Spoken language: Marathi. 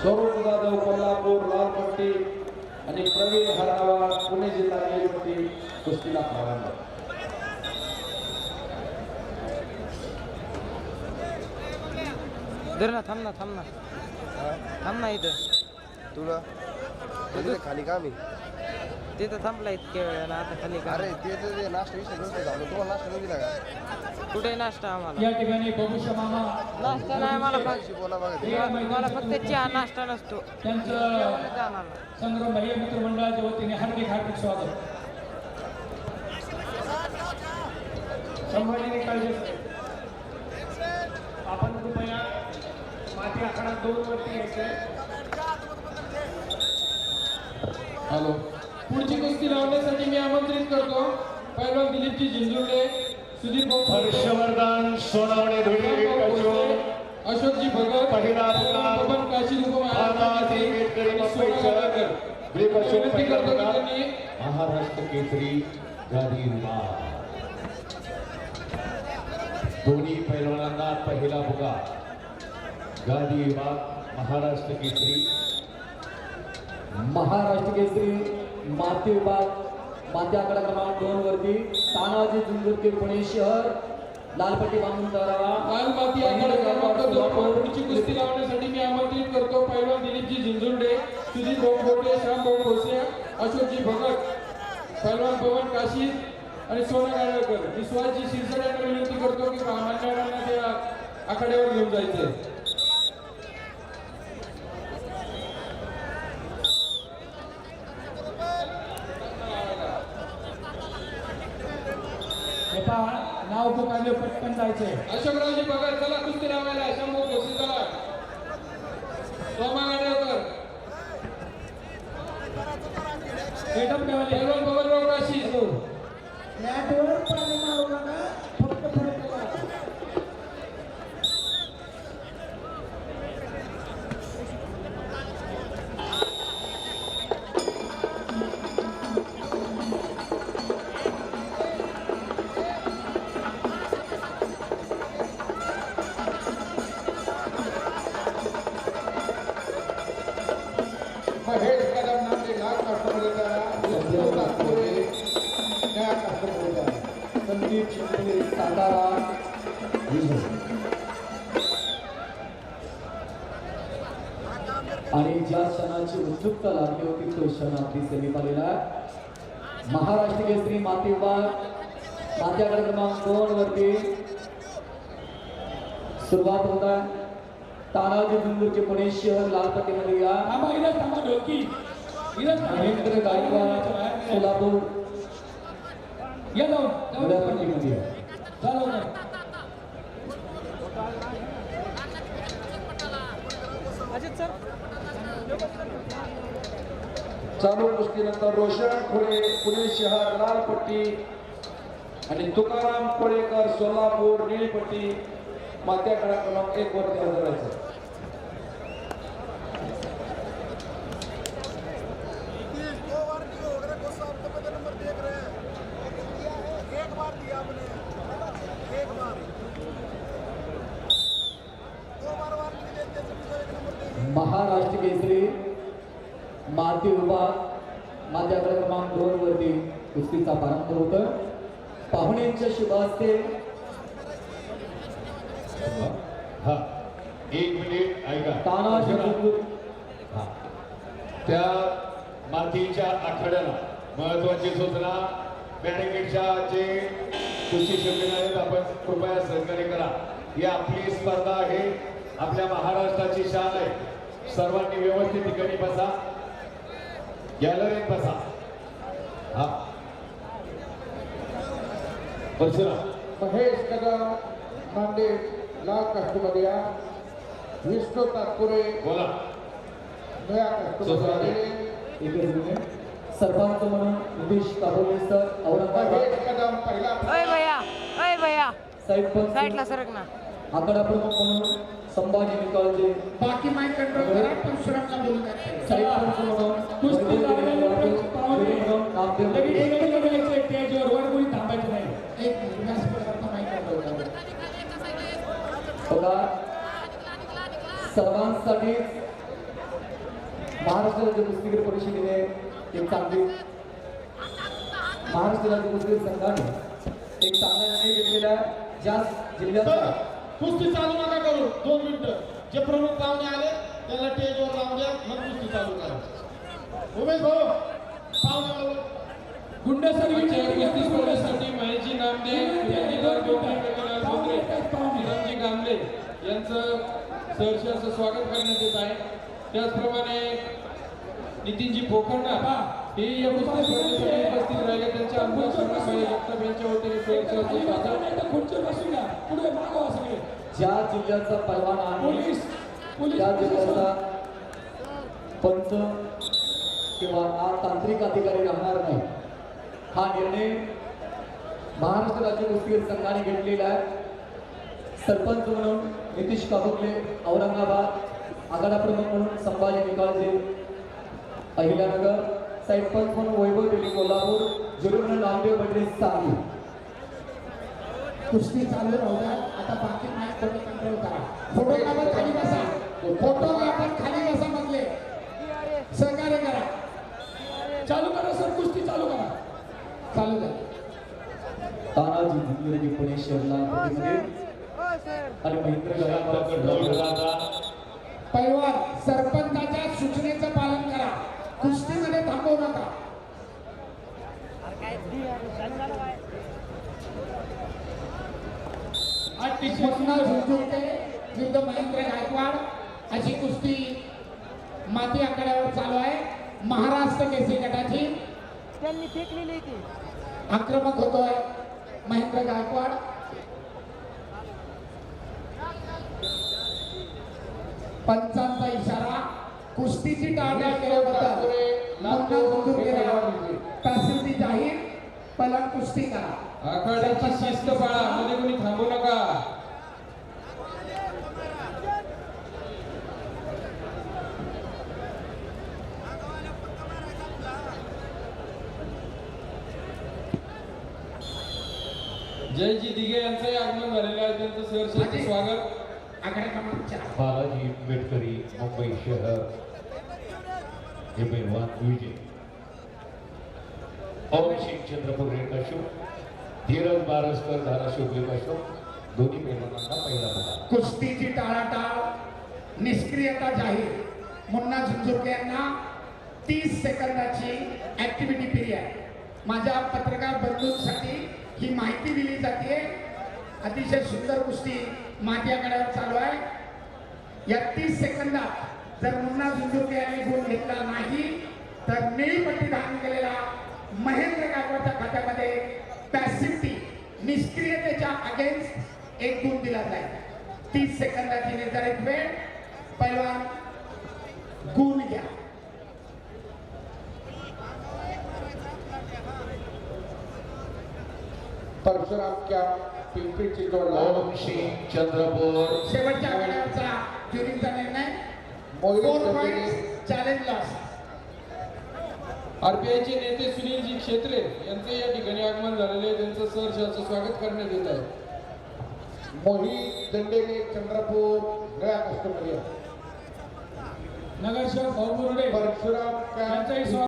स्वरूप जाधव कोल्हापूर लालपट्टी आणि प्रवीण हरावा पुणे जिल्हा निळपट्टी कुस्तीला प्रारंभ. धर ना थांब ना थांब ना. थांब ना इथं. तुला? खाली काम आहे तिथं थांबला इतक्या वेळानं आता खाली का? अरे ते तर ते नाश्ता विषय नसतं झालं. तुम्हाला नाश्ता नाही दिला का कुठे नाश्ता आम्हाला? या ठिकाणी बघू मामा. नाश्ता नाही मला फक्त बोला बघा. ते. मला फक्त चहा नाश्ता नसतो. त्यांचं जाणार संग्राम भैया मित्रमंडळाच्या वतीने हार्दिक हार्दिक स्वागत. संभाजीने काळजी आपण कृपया माती आकडा दोन वरती यायचंय हॅलो. पुढची कुस्ती लावण्यासाठी मी आमंत्रित करतो पैलवान दिलीपजी झिंजुर्डे सुधीर भाऊ हर्षवर्धन सोनावणे धुळे अशोक अशोकजी भगत. बबन काशी विनंती करतो. त्यांनी महाराष्ट्र केसरी दोन्ही पैलवानांना पहिला पुकार गादी विभाग महाराष्ट्र केसरी महाराष्ट्र केसरी माती विभाग माती आकडा क्रमांक दोन वरती तानाजी झुंजुरके पुणे शहर. लालपट्टी बांधून करावा लाल माती आघाडी क्रमांक दोन वर पुढची कुस्ती लावण्यासाठी मी आमंत्रित करतो पैलवान दिलीपजी झिंझुंडे सुधीर गोटे श्याम भाऊ भोसे अशोकजी भगत पैलवान पवन काशी आणि सोना गाळेकर मी शिवाजी शिरसाट यांना विनंती करतो की मान्यवरांना त्या आखाड्यावर घेऊन जायचंय हे पहा नाव पुकारले पटकन जायचंय अशोकरावजी भगत चला कुस्ती लावायला शंभू भोसे चला सोमा गाडेकर सेटअप पवनराव काशी महेश आणि ज्या क्षणाची उत्सुकता लागली होती तो क्षण आलेला आहे. महाराष्ट्र केसरी माती विभाग माती आकडा क्रमांक दोन वरती. सुरुवात होत आहे. तानाजी झुंजूरचे पुणे शहर या. थांबा ढोलकी इथं महेंद्र गायकवाड सोलापूर. या जाऊन. जाऊन उद्यापट्टीमध्ये या. चालू चालू कुस्तीनंतर रोशन खुळे पुणे शहर लालपट्टी आणि तुकाराम कोळेकर सोलापूर निळीपट्टी मात्याकडा क्रमांक एक वरती हजर माती विभाग आकडा क्रमांक दोन वरती कुस्तीचा प्रारंभ होत पाहुण्यांच्या शुभ हस्ते. हा. एक मिनिट ऐका. हा. त्या मातीच्या आखाड्याला महत्वाची सूचना बॅरिकेडच्या जे कुस्ती शौकीन आहेत आपण कृपया सहकार्य करा. ही आपली स्पर्धा आहे. आपल्या महाराष्ट्राची शान आहे. सर्वांनी व्यवस्थित ठिकाणी बसा. गॅलरीत बसा. हा. परशुराम. महेश कदम नांदेड लाल कस्टमर या विष्णू तात्पुरे. बोला. नया कस्टमर आलेले एकच मिनिट सरपंच म्हणून नितीश काबोले सर औरंगाबाद. महेश कदम पहिला अय भैया अय भैया. साईड साईडला पंच प्रमुख म्हणून संभाजी निकाळजे बाकी माईक कंट्रोल करा परशुरामला बोलू द्या साईड पंच म्हणून कुस्ती स्टेजवर वर कोणी थांबायचं नाही. एक मिनिट व्यासपीठावरचा माईक कंट्रोल करा. बघा सर्वांसाठी महाराष्ट्र राज्य कुस्तीगीर परिषदेने एक चांगली महाराष्ट्र राज्य कुस्तीगीर संघाने एक चांगला निर्णय घेतलेला ज्या जिल्ह्याचा कुस्ती चालू नका करू. दोन मिनिटं. जे प्रमुख पाहुणे आले त्याला टेजवर लावून द्या मग कुस्ती चालू करा. उमेश भाऊ पाहुणे कुस्ती स्पर्धेसाठी नामदेव यांनी यांचं सहर्ष असं स्वागत करण्यात येत आहे. त्याचप्रमाणे नितीनजी पोखरणार हे या कुस्ती स्पर्धेसाठी उपस्थित राहिले त्यांच्या अनुभव संघ जगताप यांच्या वतीने सहर्ष असं स्वागत ज्या जिल्ह्याचा परवाना आहे त्या जिल्ह्याचा पंच किंवा तांत्रिक अधिकारी राहणार नाही. हा निर्णय महाराष्ट्र राज्य कुस्तीगीर संघाने घेतलेला आहे. सरपंच म्हणून नितीश काबुकले औरंगाबाद आघाडा प्रमुख म्हणून संभाजी निकालजे अहिल्यानगर सरपंच म्हणून वैभव दिल्ली कोल्हापूर जुरी म्हणून नामदेव बडे सांगली कुस्ती चालू राहू द्या. आता बाकी मॅच फोटो कंट्रोल करा. फोटोग्राफर खाली बसा. फोटोग्राफर खाली बसा मधले सहकार्य करा. चालू करा सर. कुस्ती चालू करा. चालू द्या. तानाजी जिंकलेली पुणे शहरला आणि महेंद्र पैलवान सरपंचाच्या सूचनेचं पालन करा नका विरुद्ध महेंद्र गायकवाड अशी कुस्ती माती आखाड्यावर चालू आहे. महाराष्ट्र केसरी गटाची त्यांनी फेकलेली ती. आक्रमक होतोय महेंद्र गायकवाड. पंचांचा इशारा कुस्तीची टाळ्या केल्याबद्दल. मुन्ना झुंझुरकेला प्रसिद्धी जाहीर पहिला कुस्ती करा. आखाड्याची शिस्त पाळा मध्ये कोणी थांबू नका. जयजी दिघे यांचंही आगमन झालेलं आहे. त्यांचं सहर्ष स्वागत. आकडे क्रमांक चार. बालाजी मेटकरी मुंबई शहर. हे पैलवान विजय अभिषेक चंद्रपूर रेखाशो धीरज बारसकर धाराशिव रेखाशो दोन्ही पैलवानांना पहिला कुस्तीची टाळाटाळ निष्क्रियता जाहीर. मुन्ना झुंझुके यांना तीस सेकंदाची ऍक्टिव्हिटी पिरियड माझ्या पत्रकार बंधूंसाठी ही माहिती दिली जाते. अतिशय सुंदर कुस्ती माझ्याकडे चालू आहे. या तीस सेकंदात जर मुन्ना झुंझुरके यांनी गुण घेतला नाही तर पट्टी धारण केलेला महेंद्र गायकवाडच्या खात्यामध्ये पॅसिव्हिटी निष्क्रियतेच्या अगेन्स्ट एक गुण दिला जाईल. तीस सेकंदाची निर्धारित वेळ. पैलवान गुण घ्या. परशुरामच्या पिंपरी चिंचवडला ओम श्री चंद्रपूर. शेवटच्या आघाड्यावरचा ज्युरीचा निर्णय. आरपीआयचे नेते सुनीलजी क्षेत्रे यांचे या ठिकाणी आगमन झालेले आहे. त्यांचं सहर्ष असं स्वागत करण्यात येत आहे. मोहित दंडेले चंद्रपूर गया कस्टमरी नगरसेवक भाऊ मुरडे परशुराम यांचंही